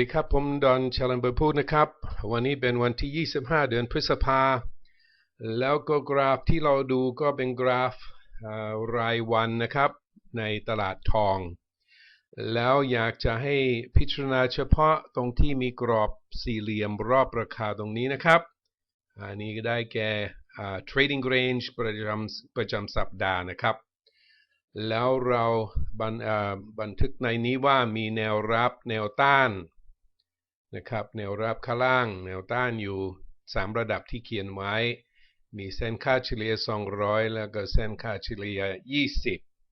ดีครับ ผมดอนชลันเบอร์พูดนะครับ วันนี้เป็นวันที่ 25 เดือนพฤษภา แล้วก็กราฟที่เราดูก็เป็นกราฟรายวันนะครับ ในตลาดทอง แล้วอยากจะให้พิจารณาเฉพาะตรงที่มีกรอบสี่เหลี่ยมรอบราคาตรงนี้นะครับ อันนี้ก็ได้แก่ trading range ประจำประจำสัปดาห์นะครับ แล้วเราบันอ่าบันทึกในนี้ว่ามีแนวรับแนวต้าน นะครับ แนวรับข้างล่าง แนวต้านอยู่ 3 ระดับที่เขียนไว้ มีเส้นค่าเฉลี่ย 200 แล้วก็เส้นค่าเฉลี่ย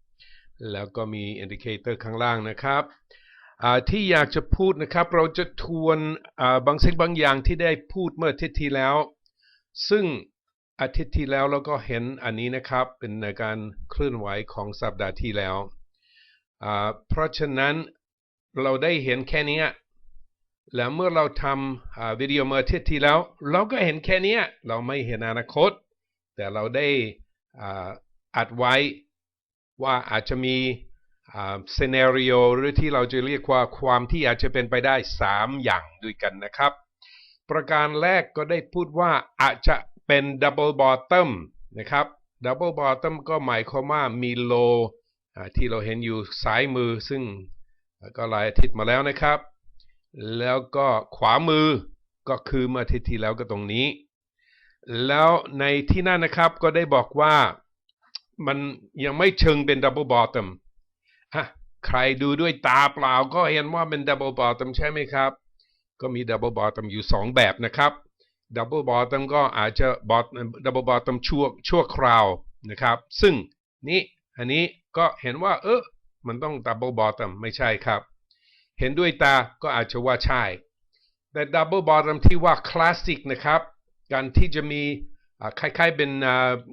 20 แล้วก็มีอินดิเคเตอร์ข้างล่างนะครับที่อยากจะพูดนะครับเราจะทวนบางสิ่งบางอย่างที่ได้พูดเมื่ออาทิตย์ที่แล้ว ซึ่งอาทิตย์ที่แล้วเราก็เห็นอันนี้นะครับเป็นในการเคลื่อนไหวของสัปดาห์ที่แล้ว เพราะฉะนั้นเราได้เห็นแค่นี้ แล้วเมื่อเราทำวิดีโอเมื่ออาทิตที่แล้ว เราก็เห็นแค่นี้เราไม่เห็นอนาคต แต่เราได้อัดไว้ว่าอาจจะมีอ่าซีนารีโอหรือที่เราจะเรียกว่าความที่อาจจะเป็นไปได้ 3 อย่างด้วยกันนะครับ ประการแรกก็ได้พูดว่าอาจจะเป็น double bottom นะครับ double bottom ก็หมายความว่ามี low อ่าที่เราเห็นอยู่ซ้ายมือซึ่งก็หลายอาทิตย์มาแล้วนะครับ แล้วก็ขวามือก็คือเมื่ออาทิตย์ที่แล้วก็ตรงนี้ แล้วในที่นั่นนะครับก็ได้บอกว่ามันยังไม่เชิงเป็น double bottom ฮะใครดูด้วยตาเปล่าก็เห็นว่าเป็น double bottom ใช่ไหมครับ ก็มี double bottom อยู่ 2 แบบนะครับ double bottom ก็อาจจะ bot double bottom ชั่วชั่วคราวนะครับ ซึ่งนี่อันนี้ก็เห็นว่าเออมันต้อง double bottom ไม่ใช่ครับ เห็นด้วยตาก็อาจจะว่าใช่ แต่ double bottom ที่ว่าคลาสสิกนะครับ การที่จะมีคล้ายๆเป็น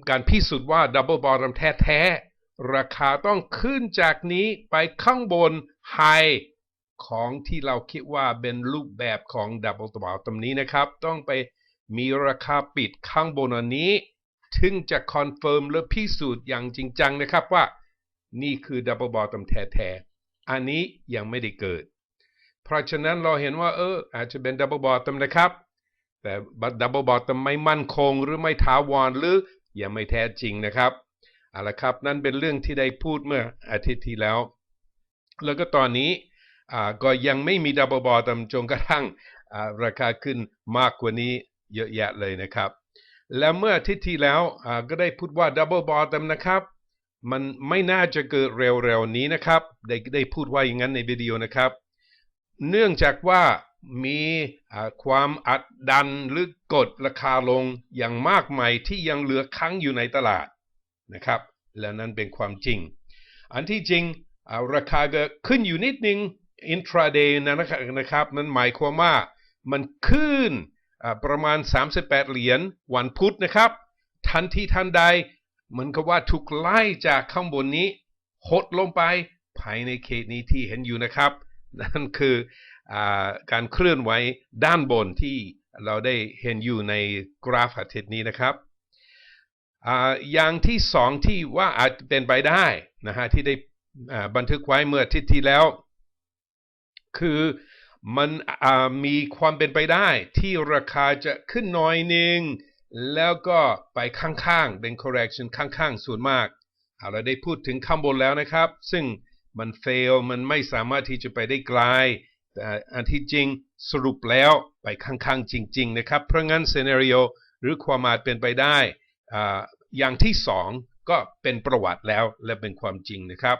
การพิสูจน์ว่า double bottom แท้ๆ ราคาต้องขึ้นจากนี้ไปข้างบน high ของที่เราคิดว่าเป็นรูปแบบของ double bottom นี้นะครับ ต้องไปมีราคาปิดข้างบนอันนี้ ถึงจะคอนเฟิร์มหรือพิสูจน์อย่างจริงจังนะครับว่า นี่คือ double bottom แท้ๆ อันนี้ยังไม่ได้เกิด เพราะฉะนั้นเราเห็นว่า เออ อาจจะเป็น double bottom นะครับ แต่ double bottom ไม่มั่นคงหรือไม่ถาวรหรือยังไม่แท้จริงนะครับเอาละครับ นั่นเป็นเรื่องที่ได้พูดเมื่ออาทิตย์ที่แล้ว แล้วก็ตอนนี้ก็ยังไม่มี double bottom จนกระทั่งราคาขึ้นมากกว่านี้เยอะแยะเลยนะครับ แล้วเมื่ออาทิตย์ที่แล้วก็ได้พูดว่า double bottom นะครับมันไม่น่าจะเกิดเร็วๆนี้นะครับ ได้ได้พูดว่าอย่างนั้นในวิดีโอนะครับ เนื่องจากว่ามีความอัดดันหรือกดราคาลงอย่างมากมายที่ยังเหลือค้างอยู่ในตลาดนะครับ แล้วนั้นเป็นความจริง อันที่จริงราคาก็ขึ้นอยู่นิดนึง intraday นะครับนะครับนั่นหมายความว่ามันขึ้นประมาณ 38 เหรียญวันพุธนะครับ ทันทีทันใดเหมือนกับว่าถูกไล่จากข้างบนนี้หดลงไปภายในเขตนี้ที่เห็นอยู่นะครับ นั่นคืออการเคลื่อนไหวด้านบนที่เราได้เห็นอยู่ในกราฟอาทิตย์นี้นะครับออย่างที่สองที่ว่าอาจเป็นไปได้นะฮะที่ได้บันทึกไว้เมื่ออาทิตย์ที่แล้ว คือมันมีความเป็นไปได้ที่ราคาจะขึ้นน้อยหนึ่งแล้วก็ไปข้างๆเป็น correction ข้างๆส่วนมากเอาเราได้พูดถึงข้างบนแล้วนะครับ ซึ่ง มัน fail มันไม่สามารถที่จะไปได้ไกลแต่อันที่จริงสรุปแล้วไปข้างๆจริง ๆ นะครับ เพราะงั้น scenario หรือความอาจเป็นไปได้ออย่างที่สองก็เป็นประวัติแล้วและเป็นความจริงนะครับ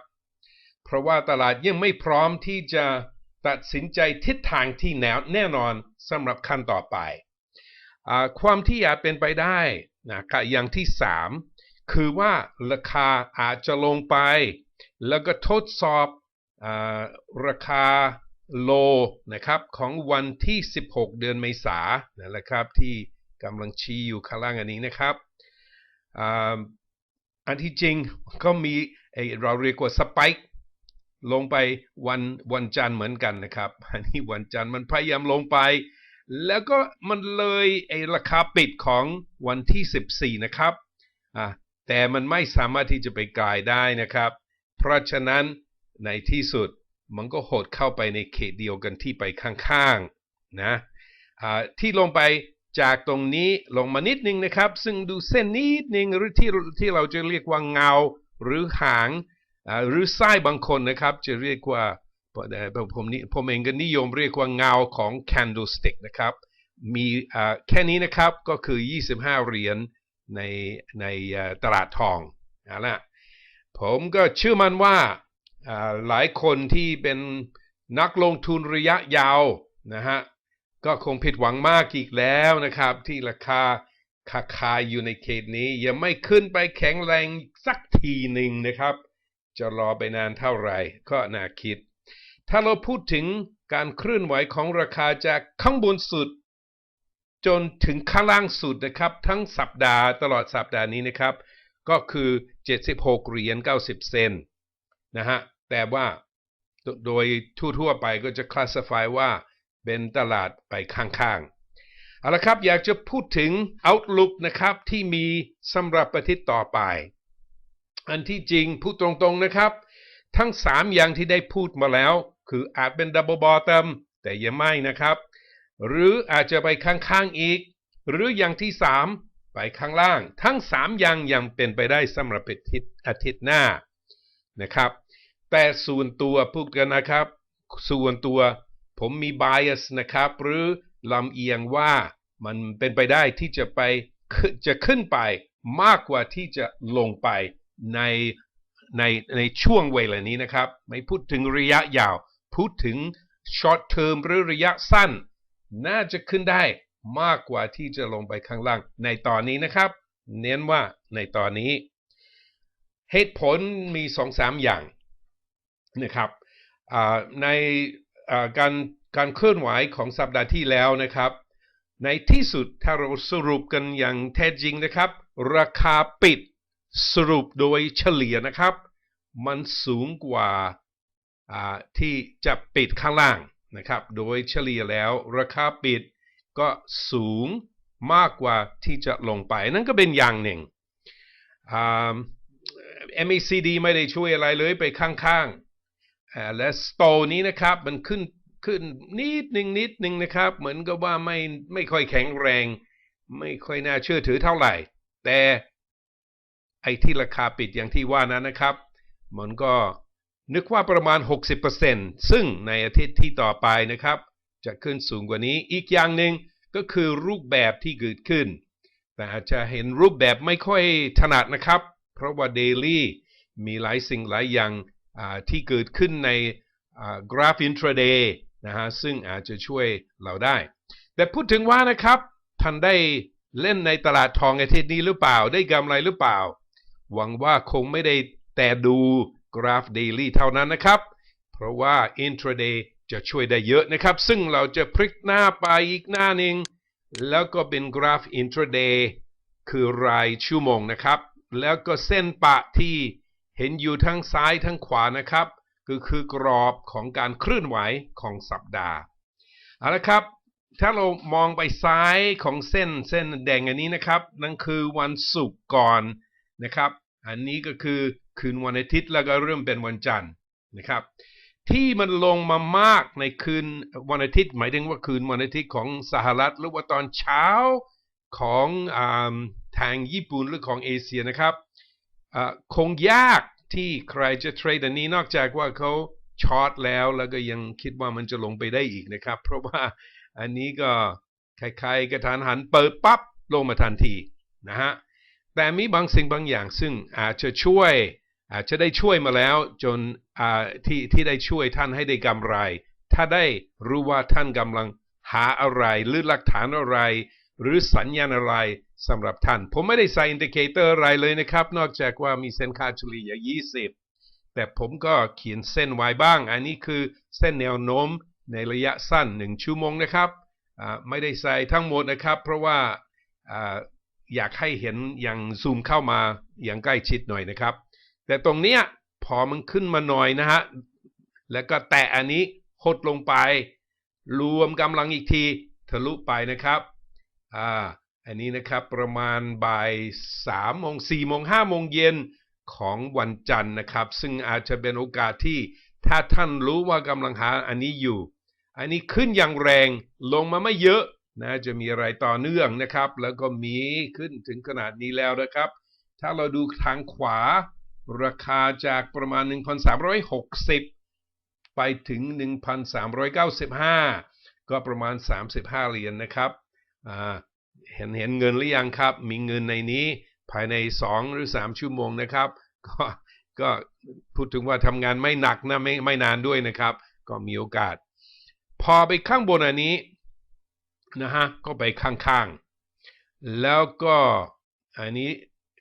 เพราะว่าตลาดยังไม่พร้อมที่จะตัดสินใจทิศทางที่แนวแน่นอนสำหรับขั้นต่อไปอความที่อาจเป็นไปได้นะอย่างที่สามคือว่าราคาอาจจะลงไป แล้วก็ทดสอบอราคาโลนะครับของวันที่ 16 เดือนเมษายนนั่นแหละครับที่กำลังชี้อยู่ข้างล่างอันนี้นะครับอ,อันที่จริงก็มีเราเรียกว่าสไปค์ลงไปวันวันจันทร์เหมือนกันนะครับ อันนี้วันจันทร์มันพยายามลงไป แล้วก็มันเลยไอราคาปิดของวันที่ 14 นะครับอ่าแต่มันไม่สามารถที่จะไปกลายได้นะครับ เพราะฉะนั้นในที่สุดมันก็หดเข้าไปในเขตเดียวกันที่ไปข้างๆนะที่ลงไปจากตรงนี้ลงมานิดนึงนะครับ ซึ่งดูเส้นนิดนึงหรือที่ที่เราจะเรียกว่าเงา หรือหางหรือไส้บางคนนะครับ จะเรียกว่าผมผมเองก็นิยมเรียกว่าเงาของ candlestick นะครับ มีแค่นี้นะครับก็คือ 25 เหรียญในในตลาดทองเอาละ ผมก็เชื่อมันว่าอ่าหลายคนที่เป็นนักลงทุนระยะยาวนะฮะก็คงผิดหวังมากอีกแล้วนะครับ ที่ราคาคาคาอยู่ในเขตนี้ ยังไม่ขึ้นไปแข็งแรงสักทีหนึ่งนะครับ จะรอไปนานเท่าไหร่ก็น่าคิด ถ้าเราพูดถึงการเคลื่อนไหวของราคาจากข้างบนสุด จนถึงข้างล่างสุดนะครับ ทั้งสัปดาห์ตลอดสัปดาห์นี้นะครับ ก็คือ 76 เหรียญ 90 เซนนะฮะ แต่ว่าโดยทั่วๆไปก็จะคลาสสิฟายว่าเป็นตลาดไปข้างๆ เอาละครับ อยากจะพูดถึง Outlook นะครับที่มีสำหรับประเทศต่อไป อันที่จริงพูดตรงๆนะครับ ทั้ง 3 อย่างที่ได้พูดมาแล้ว คืออาจเป็น Double Bottom แต่ยังไม่นะครับ หรืออาจจะไปข้างๆอีก หรืออย่างที่ 3 ไปข้างล่าง ทั้ง 3 อย่างยังเป็นไปได้สำหรับอาทิตย์อาทิตย์หน้านะครับ แต่ส่วนตัวพูดกันนะครับ ส่วนตัวผมมี bias นะครับ หรือลำเอียงว่ามันเป็นไปได้ที่จะไปจะขึ้นไปมากกว่าที่จะลงไปในในในช่วงเวลานี้นะครับ ไม่พูดถึงระยะยาว พูดถึง short term หรือระยะสั้น น่าจะขึ้นได้ มากกว่าที่จะลงไปข้างล่างในตอนนี้นะครับ เน้นว่าในตอนนี้ เหตุผลมีสองสามอย่างนะครับในการการเคลื่อนไหวของสัปดาห์ที่แล้วนะครับ ในที่สุดถ้าเราสรุปกันอย่างแท้จริงนะครับ ราคาปิดสรุปโดยเฉลี่ยนะครับ มันสูงกว่าที่จะปิดข้างล่างนะครับ โดยเฉลี่ยแล้วราคาปิด ก็สูงมากกว่าที่จะลงไป นั่นก็เป็นอย่างหนึ่งอ่า MACD ไม่ได้ช่วยอะไรเลยไปข้างๆ และสโตนี้นะครับมันขึ้นขึ้นนิดหนึ่งนิดหนึ่งนะครับ เหมือนกับว่าไม่ไม่ค่อยแข็งแรง ไม่ค่อยน่าเชื่อถือเท่าไหร่ แต่ไอ้ที่ราคาปิดอย่างที่ว่านั้นนะครับมันก็นึกว่าประมาณ 60%ซึ่งในอาทิตย์ที่ต่อไปนะครับ จะขึ้นสูงกว่านี้ อีกอย่างหนึ่งก็คือรูปแบบที่เกิดขึ้น แต่อาจจะเห็นรูปแบบไม่ค่อยถนัดนะครับ เพราะว่า Daily มีหลายสิ่งหลายอย่างที่เกิดขึ้นในกราฟ intraday นะฮะซึ่งอาจจะช่วยเราได้ แต่พูดถึงว่านะครับท่านได้เล่นในตลาดทองอาทิตย์นี้หรือเปล่าได้กำไรหรือเปล่า หวังว่าคงไม่ได้แต่ดูกราฟ daily เท่านั้นนะครับ เพราะว่า intraday จะช่วยได้เยอะนะครับ ซึ่งเราจะพลิกหน้าไปอีกหน้าหนึ่งแล้วก็เป็นกราฟ intraday คือรายชั่วโมงนะครับ แล้วก็เส้นปะที่เห็นอยู่ทั้งซ้ายทั้งขวานะครับ ก็คือกรอบของการเคลื่อนไหวของสัปดาห์เอาละครับ ถ้าเรามองไปซ้ายของเส้นเส้นแดงอันนี้นะครับ นั่นคือวันศุกร์ก่อนนะครับ อันนี้ก็คือคืนวันอาทิตย์แล้วก็เริ่มเป็นวันจันทร์นะครับ ที่มันลงมามากในคืนวันอาทิตย์ หมายถึงว่าคืนวันอาทิตย์ของสหรัฐ หรือว่าตอนเช้าของอาทางญี่ปุ่นหรือของเอเชียนะครับคงยากที่ใครจะเทรดอันนี้นอกจากว่าเขาช็อตแล้วแล้วก็ยังคิดว่ามันจะลงไปได้อีกนะครับ เพราะว่าอันนี้ก็ใครๆกระทานหันเปิดปั๊บลงมาทันทีนะฮะแต่มีบางสิ่งบางอย่างซึ่งอาจจะช่วย อาจจะได้ช่วยมาแล้วจนที่ที่ได้ช่วยท่านให้ได้กำไร ถ้าได้รู้ว่าท่านกำลังหาอะไรหรือหลักฐานอะไร หรือสัญญาณอะไรสำหรับท่าน ผมไม่ได้ใส่อินดิเคเตอร์อะไรเลยนะครับ นอกจากว่ามีเส้นค่าเฉลี่ย 20 แต่ผมก็เขียนเส้นไว้บ้าง อันนี้คือเส้นแนวโน้มในระยะสั้น 1 ชั่วโมงนะครับ ไม่ได้ใส่ทั้งหมดนะครับ เพราะว่าอ่าอยากให้เห็นอย่างซูมเข้ามาอย่างใกล้ชิดหน่อยนะครับ แต่ตรงเนี้ยพอมันขึ้นมาหน่อยนะฮะ แล้วก็แตะอันนี้หดลงไป รวมกำลังอีกทีทะลุไปนะครับ อ่า อันนี้นะครับประมาณบ่ายสามโมงสี่โมงห้าโมงเย็นของวันจันทร์นะครับ ซึ่งอาจจะเป็นโอกาสที่ถ้าท่านรู้ว่ากำลังหาอันนี้อยู่ อันนี้ขึ้นอย่างแรงลงมาไม่เยอะนะจะมีอะไรต่อเนื่องนะครับ แล้วก็มีขึ้นถึงขนาดนี้แล้วนะครับ ถ้าเราดูทางขวา ราคาจากประมาณ 1,360 ไปถึง 1,395 ก็ประมาณ 35 เหรียญนะครับเห็นเห็นเงินหรือยังครับ มีเงินในนี้ภายใน 2 หรือ 3 ชั่วโมงนะครับ ก็ก็พูดถึงว่าทำงานไม่หนักนะไม่ไม่นานด้วยนะครับ ก็มีโอกาส พอไปข้างบนอันนี้นะฮะก็ไปข้างๆ แล้วก็อันนี้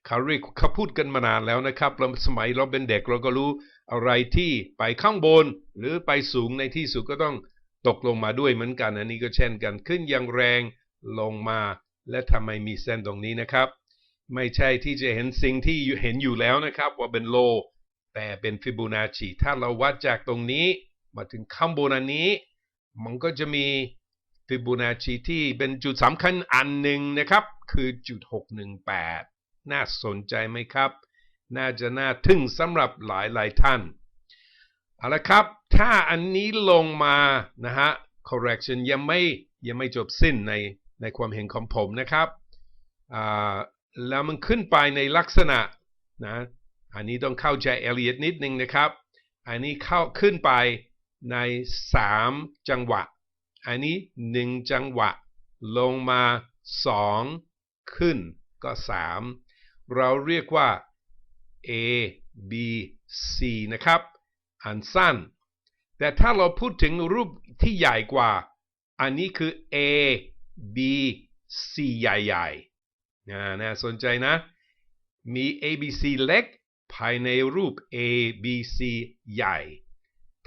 เขาเรียกเขาพูดกันมานานแล้วนะครับเราสมัยเราเป็นเด็กเราก็รู้อะไรที่ไปข้างบน หรือไปสูงในที่สุดก็ต้องตกลงมาด้วยเหมือนกัน อันนี้ก็เช่นกันขึ้นอย่างแรงลงมา และทำไมมีเส้นตรงนี้นะครับ ไม่ใช่ที่จะเห็นสิ่งที่เห็นอยู่แล้วนะครับ ว่าเป็นโล แต่เป็นฟิบูนาชีถ้าเราวัดจากตรงนี้ มาถึงข้างบนอันนี้ มันก็จะมีฟิบูนาชีที่เป็นจุดสำคัญอันหนึ่งนะครับ คือจุด 618 น่าสนใจไหมครับ น่าจะน่าทึ่งสำหรับหลายหลายท่านเอาละครับ ถ้าอันนี้ลงมานะฮะ correction ยังไม่ยังไม่จบสิ้นในในความเห็นของผมนะครับแล้วมันขึ้นไปในลักษณะนะอันนี้ต้องเข้าใจเอเลียดนิดนึงนะครับ อันนี้เข้าขึ้นไปใน 3 จังหวะ อันนี้ 1 จังหวะ ลงมา 2 ขึ้นก็ 3 เราเรียกว่า A B C นะครับ อันสั้น แต่ถ้าเราพูดถึงรูปที่ใหญ่กว่า อันนี้คือ A B C ใหญ่ๆนะน่าสนใจนะ มี A B C เล็ก ภายในรูป A B C ใหญ่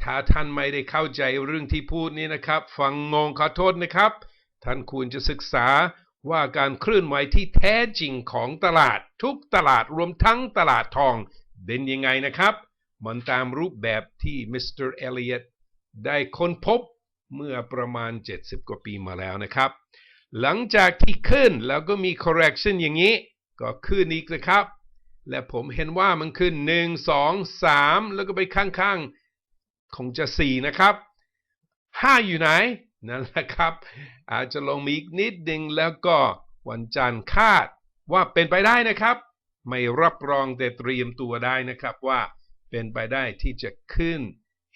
ถ้าท่านไม่ได้เข้าใจเรื่องที่พูดนี้นะครับ ฟังงงขอโทษนะครับ ท่านควรจะศึกษา ว่าการเคลื่อนไหวที่แท้จริงของตลาดทุกตลาดรวมทั้งตลาดทองเป็นยังไงนะครับ มันตามรูปแบบที่มิสเตอร์เอลียตได้ค้นพบเมื่อประมาณ 70 กว่าปีมาแล้วนะครับ หลังจากที่ขึ้นแล้วก็มี correction อย่างนี้ ก็ขึ้นอีกนะครับ และผมเห็นว่ามันขึ้น 1 2 3 แล้วก็ไปข้างๆ คงจะ 4 นะครับ 5 อยู่ไหน นั่นแหละครับ อาจจะลงมีอีกนิดนึงแล้วก็วันจันทร์คาดว่าเป็นไปได้นะครับ ไม่รับรองแต่เตรียมตัวได้นะครับว่าเป็นไปได้ที่จะขึ้น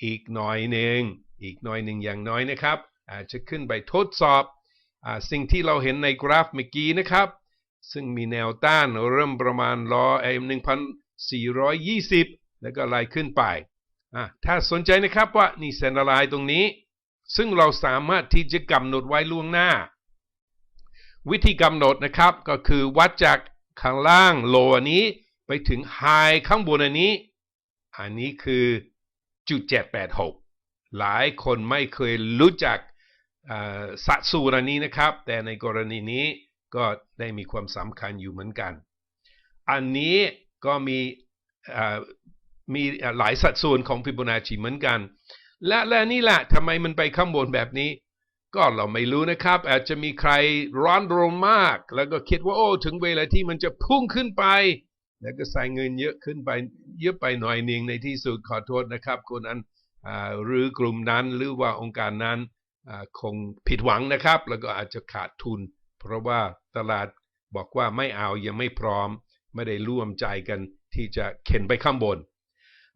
อีกหน่อยหนึ่งอีกหน่อยหนึ่งอย่างน้อยนะครับ อาจจะขึ้นไปทดสอบอสิ่งที่เราเห็นในกราฟเมื่อกี้นะครับ ซึ่งมีแนวต้านเริ่มประมาณร้อยหนึ่งพันสี่ร้อยยี่สิบแล้วก็ไล่ขึ้นไปถ้าสนใจนะครับว่านี่เส้นอะไรตรงนี้ ซึ่งเราสามารถที่จะกำหนดไว้ล่วงหน้า วิธีกำหนดนะครับก็คือวัดจากข้างล่างโลอันนี้ไปถึงไฮข้างบนอันนี้ อันนี้คือจุด786 หลายคนไม่เคยรู้จักสัดส่วนอันนี้นะครับ แต่ในกรณีนี้ก็ได้มีความสำคัญอยู่เหมือนกัน อันนี้ก็มีมีหลายสัดส่วนของฟิโบนัชชีเหมือนกัน และและนี่แหละทำไมมันไปข้างบนแบบนี้ ก็เราไม่รู้นะครับ อาจจะมีใครร้อนรนมาก แล้วก็คิดว่าโอ้ถึงเวลาที่มันจะพุ่งขึ้นไป แล้วก็ใส่เงินเยอะขึ้นไป เยอะไปหน่อยหนึ่งในที่สุดขอโทษนะครับ คนนั้นหรือกลุ่มนั้นหรือว่าองค์การนั้นคงผิดหวังนะครับ แล้วก็อาจจะขาดทุน เพราะว่าตลาดบอกว่าไม่เอายังไม่พร้อม ไม่ได้ร่วมใจกันที่จะเข็นไปข้างบน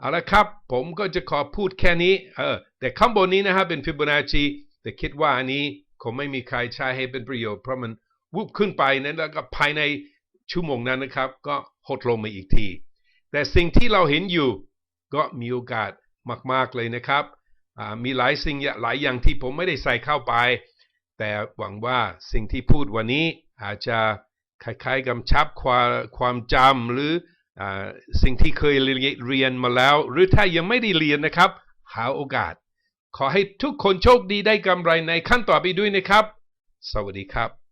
เอาละครับ ผมก็จะขอพูดแค่นี้เออแต่ข้างบนนี้นะครับเป็นฟิโบนัชชีแต่คิดว่าอันนี้คงไม่มีใครใช้ให้เป็นประโยชน์ เพราะมันวุบขึ้นไปนั้นแล้วก็ภายในชั่วโมงนั้นนะครับ ก็หดลงมาอีกที แต่สิ่งที่เราเห็นอยู่ก็มีโอกาสมาก ๆ เลยนะครับมีหลายสิ่งหลายอย่างที่ผมไม่ได้ใส่เข้าไป แต่หวังว่าสิ่งที่พูดวันนี้อาจจะคล้ายๆกำชับความความจำหรือ สิ่งที่เคยเรียนมาแล้ว หรือถ้ายังไม่ได้เรียนนะครับ หาโอกาส ขอให้ทุกคนโชคดีได้กำไรในขั้นต่อไปด้วยนะครับ สวัสดีครับ